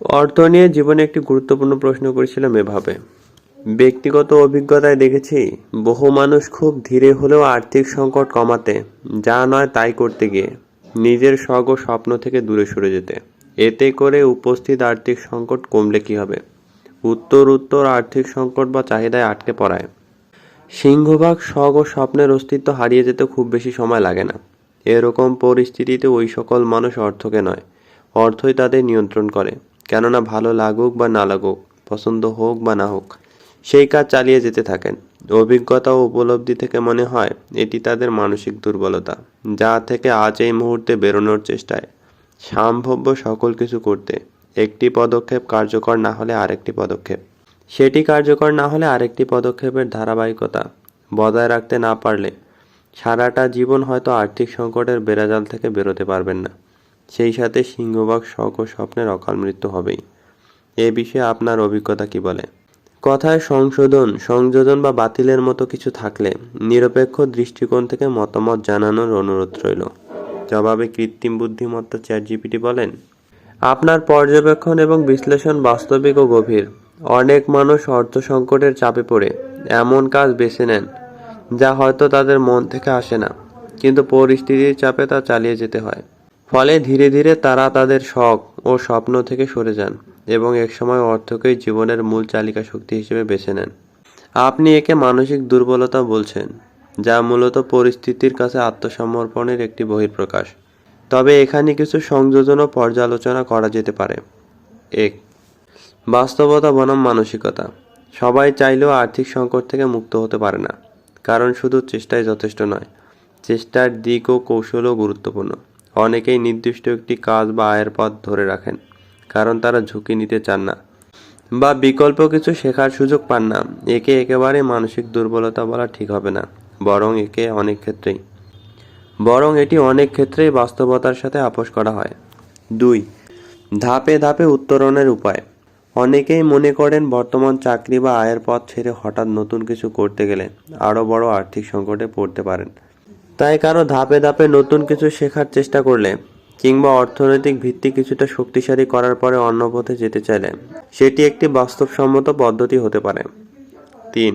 অর্থ নিয়ে জীবনে একটি গুরুত্বপূর্ণ প্রশ্ন করেছিলাম এভাবে। ব্যক্তিগত অভিজ্ঞতায় দেখেছি, বহু মানুষ খুব ধীরে হলেও আর্থিক সংকট কমাতে, যা নয় তাই করতে গিয়ে, নিজের শখ ও স্বপ্ন থেকে দূরে সরে যেতে। এতে করে উপস্থিত আর্থিক সংকট কমলে কি হবে? উত্তর উত্তর আর্থিক সংকট বা চাহিদায় আটকে পড়ায়। সিংহভাগ শখ ও স্বপ্নের অস্তিত্ব হারিয়ে যেতে খুব বেশি সময় লাগে না। এরকম পরিস্থিতিতে ওই সকল মানুষ অর্থকে নয়, অর্থই তাদের নিয়ন্ত্রণ করে। কেননা ভালো লাগুক বা না লাগুক, পছন্দ হোক বা না হোক, সেই কাজ চালিয়ে যেতে থাকেন। অভিজ্ঞতা ও উপলব্ধি থেকে মনে হয়, এটি তাদের মানসিক দুর্বলতা, যা থেকে আজ এই মুহূর্তে বেরোনোর চেষ্টায়। সম্ভাব্য সকল কিছু করতে, একটি পদক্ষেপ কার্যকর না হলে আরেকটি পদক্ষেপ। সেটি কার্যকর না হলে আরেকটি পদক্ষেপের ধারাবাহিকতা বজায় রাখতে না পারলে, সারাটা জীবন হয়তো আর্থিক সংকটের বেড়াজাল থেকে বেরোতে পারবেন না। সেই সাথে সিংহভাগ শখ ও স্বপ্নের অকাল মৃত্যু হবেই। এ বিষয়ে আপনার অভিজ্ঞতা কি বলে? কথায় সংশোধন, সংযোজন বা বাতিলের মতো কিছু থাকলে নিরপেক্ষ দৃষ্টিকোণ থেকে মতামত জানানোর অনুরোধ রইল। জবাবে কৃত্রিম বুদ্ধিমত্তা চ্যাট জিপিটি বলেন, আপনার পর্যবেক্ষণ এবং বিশ্লেষণ বাস্তবিক ও গভীর। অনেক মানুষ অর্থ সংকটের চাপে পড়ে, এমন কাজ বেছে নেন, যা হয়তো তাদের মন থেকে আসে না। কিন্তু পরিস্থিতির চাপে তা চালিয়ে যেতে হয়। ফলে ধীরে ধীরে তারা তাদের শখ ও স্বপ্ন থেকে সরে যান এবং একসময় অর্থকেই জীবনের মূল চালিকা শক্তি হিসেবে বেছে নেন। আপনি একে মানসিক দুর্বলতা বলছেন, যা মূলত পরিস্থিতির কাছে আত্মসমর্পণের একটি বহিঃপ্রকাশ। তবে এখানে কিছু সংযোজন ও পর্যালোচনা করা যেতে পারে। এক, বাস্তবতা বনাম মানসিকতা। সবাই চাইলেও আর্থিক সংকট থেকে মুক্ত হতে পারে না, কারণ শুধু চেষ্টাই যথেষ্ট নয়, চেষ্টার দিক ও কৌশলও গুরুত্বপূর্ণ। অনেকেই নির্দিষ্ট একটি কাজ বা আয়ের পথ ধরে রাখেন, কারণ তারা ঝুঁকি নিতে চান না বা বিকল্প কিছু শেখার সুযোগ পান না। একে একেবারে মানসিক দুর্বলতা বলা ঠিক হবে না, বরং একে অনেক ক্ষেত্রেই। বরং এটি অনেক ক্ষেত্রেই বাস্তবতার সাথে আপোষ করা হয়। দুই, ধাপে ধাপে উত্তরণের উপায়। অনেকেই মনে করেন বর্তমান চাকরি বা আয়ের পথ ছেড়ে হঠাৎ নতুন কিছু করতে গেলে আরও বড় আর্থিক সংকটে পড়তে পারেন। তাই কারও ধাপে ধাপে নতুন কিছু শেখার চেষ্টা করলে কিংবা অর্থনৈতিক ভিত্তি কিছুটা শক্তিশালী করার পরে অন্য পথে যেতে চাইলে সেটি একটি বাস্তবসম্মত পদ্ধতি হতে পারে। তিন,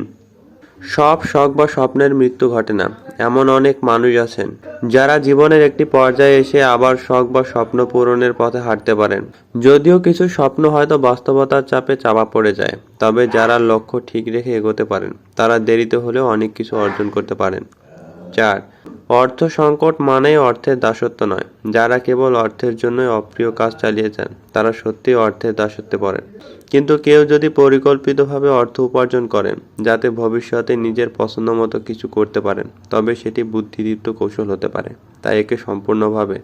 সব শখ বা স্বপ্নের মৃত্যু ঘটে না, এমন অনেক মানুষ আছেন যারা জীবনের একটি পর্যায়ে এসে আবার শখ বা স্বপ্ন পূরণের পথে হাঁটতে পারেন। যদিও কিছু স্বপ্ন হয়তো বাস্তবতার চাপে চাপা পড়ে যায়, তবে যারা লক্ষ্য ঠিক রেখে এগোতে পারেন, তারা দেরিতে হলেও অনেক কিছু অর্জন করতে পারেন। চার অর্থ সংকট মানেই অর্থের দাসত্ব নয়। যারা কেবল অর্থের জন্যই অপ্রিয় কাজ চালিয়ে যান তারা সত্যিই অর্থের দাসত্বে পড়েন। কিন্তু কেউ যদি পরিকল্পিতভাবে অর্থ উপার্জন করেন, যাতে ভবিষ্যতে নিজের পছন্দ মতো কিছু করতে পারেন, তবে সেটি বুদ্ধিদীপ্ত কৌশল হতে পারে। তাই একে সম্পূর্ণভাবে,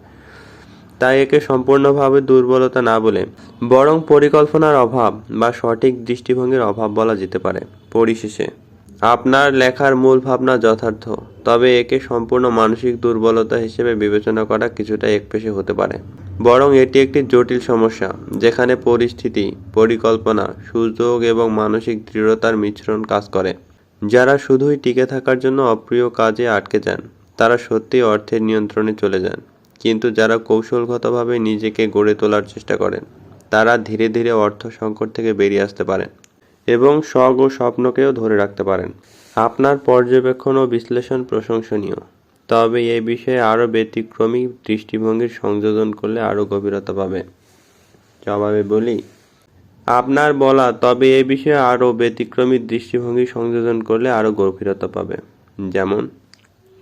তাই একে সম্পূর্ণভাবে দুর্বলতা না বলে বরং পরিকল্পনার অভাব বা সঠিক দৃষ্টিভঙ্গির অভাব বলা যেতে পারে। পরিশেষে আপনার লেখার মূল ভাবনা যথার্থ, তবে একে সম্পূর্ণ মানসিক দুর্বলতা হিসেবে বিবেচনা করা কিছুটা একপেশে হতে পারে। বরং এটি একটি জটিল সমস্যা, যেখানে পরিস্থিতি, পরিকল্পনা, সুযোগ এবং মানসিক দৃঢ়তার মিশ্রণ কাজ করে। যারা শুধুই টিকে থাকার জন্য অপ্রিয় কাজে আটকে যান, তারা সত্যিই অর্থের নিয়ন্ত্রণে চলে যান। কিন্তু যারা কৌশলগতভাবে নিজেকে গড়ে তোলার চেষ্টা করেন, তারা ধীরে ধীরে অর্থ সংকট থেকে বেরিয়ে আসতে পারেন। এবং শখ ও স্বপ্নকেও ধরে রাখতে পারেন। আপনার পর্যবেক্ষণ ও বিশ্লেষণ প্রশংসনীয়। তবে এই বিষয়ে আরও ব্যতিক্রমী দৃষ্টিভঙ্গির সংযোজন করলে আরও গভীরতা পাবে। জবাবে বলি, আপনার বলা, তবে এই বিষয়ে আরও ব্যতিক্রমী দৃষ্টিভঙ্গি সংযোজন করলে আরও গভীরতা পাবে। যেমন,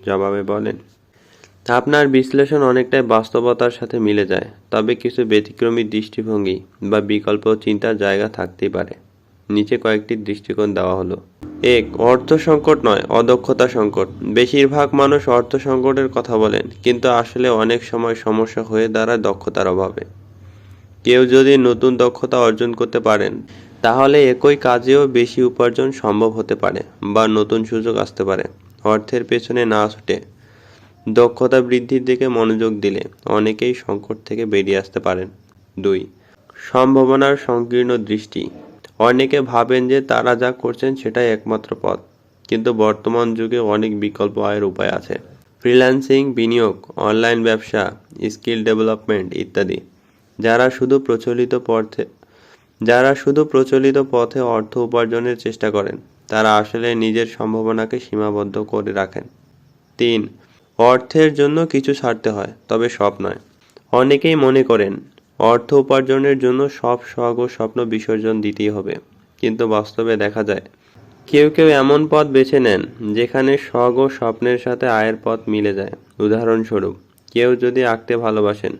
জবাবে বলেন, আপনার বিশ্লেষণ অনেকটাই বাস্তবতার সাথে মিলে যায়, তবে কিছু ব্যতিক্রমী দৃষ্টিভঙ্গি বা বিকল্প চিন্তার জায়গা থাকতেই পারে। নিচে কয়েকটি দৃষ্টিকোণ দেওয়া হলো। এক, অর্থ সংকট নয়, অদক্ষতা সংকট। বেশিরভাগ মানুষ অর্থ সংকটের কথা বলেন, কিন্তু আসলে অনেক সময় সমস্যা হয়ে দাঁড়ায় দক্ষতার অভাবে। কেউ যদি নতুন দক্ষতা অর্জন করতে পারেন, তাহলে একই কাজেও বেশি উপার্জন সম্ভব হতে পারে বা নতুন সুযোগ আসতে পারে। অর্থের পেছনে না ছুটে দক্ষতা বৃদ্ধির দিকে মনোযোগ দিলে অনেকেই সংকট থেকে বেরিয়ে আসতে পারেন। দুই, সম্ভাবনার সংকীর্ণ দৃষ্টি। অনেকে ভাবেন যে তারা যা করছেন সেটাই একমাত্র পথ। কিন্তু বর্তমান যুগে অনেক বিকল্প আয়ের উপায় আছে। ফ্রিল্যান্সিং, বিনিয়োগ, অনলাইন ব্যবসা, স্কিল ডেভেলপমেন্ট ইত্যাদি। যারা শুধু প্রচলিত পথে, যারা শুধু প্রচলিত পথে অর্থ উপার্জনের চেষ্টা করেন, তারা আসলে নিজের সম্ভাবনাকে সীমাবদ্ধ করে রাখেন। তিন, অর্থের জন্য কিছু ছাড়তে হয়, তবে সব নয়। অনেকেই মনে করেন অর্থ উপার্জনের জন্য সব শখ ও স্বপ্ন বিসর্জন দিতেই হবে। কিন্তু বাস্তবে দেখা যায়, কেউ কেউ এমন পথ বেছে নেন, যেখানে শখ ও স্বপ্নের সাথে আয়ের পথ মিলে যায়। উদাহরণস্বরূপ, কেউ যদি আঁকতে ভালোবাসেন,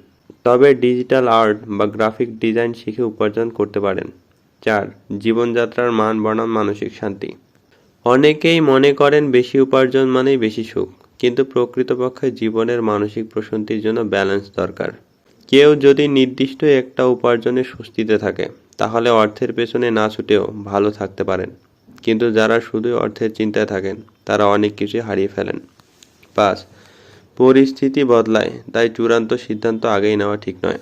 তবে ডিজিটাল আর্ট বা গ্রাফিক ডিজাইন শিখে উপার্জন করতে পারেন। চার, জীবনযাত্রার মান বনাম মানসিক শান্তি। অনেকেই মনে করেন বেশি উপার্জন মানেই বেশি সুখ, কিন্তু প্রকৃতপক্ষে জীবনের মানসিক প্রশান্তির জন্য ব্যালেন্স দরকার। কেউ যদি নির্দিষ্ট একটা উপার্জনে স্বস্তিতে থাকে, তাহলে অর্থের পেছনে না ছুটেও ভালো থাকতে পারেন। কিন্তু যারা শুধুই অর্থের চিন্তায় থাকেন, তারা অনেক কিছু হারিয়ে ফেলেন। পাঁচ, পরিস্থিতি বদলায়, তাই চূড়ান্ত সিদ্ধান্ত আগেই নেওয়া ঠিক নয়।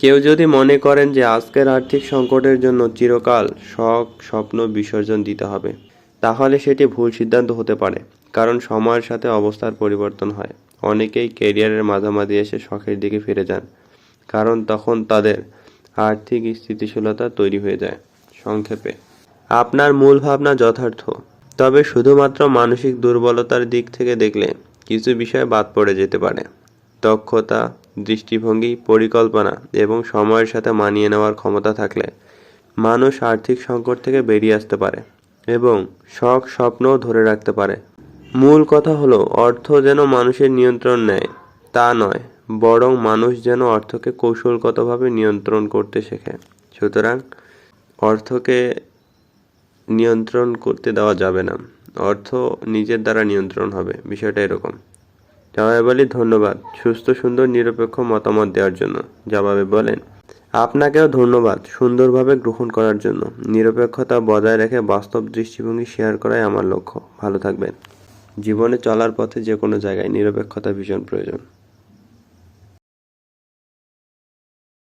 কেউ যদি মনে করেন যে আজকের আর্থিক সংকটের জন্য চিরকাল শখ, স্বপ্ন, বিসর্জন দিতে হবে, তাহলে সেটি ভুল সিদ্ধান্ত হতে পারে, কারণ সময়ের সাথে অবস্থার পরিবর্তন হয়। অনেকেই ক্যারিয়ারের মাঝামাঝি এসে শখের দিকে ফিরে যান। কারণ তখন তাদের আর্থিক স্থিতিশীলতা তৈরি হয়ে যায় সংক্ষেপে। আপনার মূল ভাবনা যথার্থ। তবে শুধুমাত্র মানসিক দুর্বলতার দিক থেকে দেখলে কিছু বিষয় বাদ পড়ে যেতে পারে। দক্ষতা, দৃষ্টিভঙ্গি, পরিকল্পনা এবং সময়ের সাথে মানিয়ে নেওয়ার ক্ষমতা থাকলে মানুষ আর্থিক সংকট থেকে বেরিয়ে আসতে পারে এবং শখ, স্বপ্নও ধরে রাখতে পারে। মূল কথা হলো, অর্থ যেন মানুষের নিয়ন্ত্রণ নেয়, তা নয়। বরং মানুষ যেন অর্থকে কৌশলগতভাবে নিয়ন্ত্রণ করতে শেখে। সুতরাং অর্থকে নিয়ন্ত্রণ করতে দেওয়া যাবে না। অর্থ নিজের দ্বারা নিয়ন্ত্রণ হবে। বিষয়টা এরকম। জবাবে বলি, ধন্যবাদ। সুস্থ, সুন্দর, নিরপেক্ষ মতামত দেওয়ার জন্য। জবাবে বলেন, আপনাকেও ধন্যবাদ সুন্দরভাবে গ্রহণ করার জন্য। নিরপেক্ষতা বজায় রেখে বাস্তব দৃষ্টিভঙ্গি শেয়ার করাই আমার লক্ষ্য। ভালো থাকবেন। জীবনে চলার পথে যে কোনো জায়গায় নিরপেক্ষতা ভীষণ প্রয়োজন।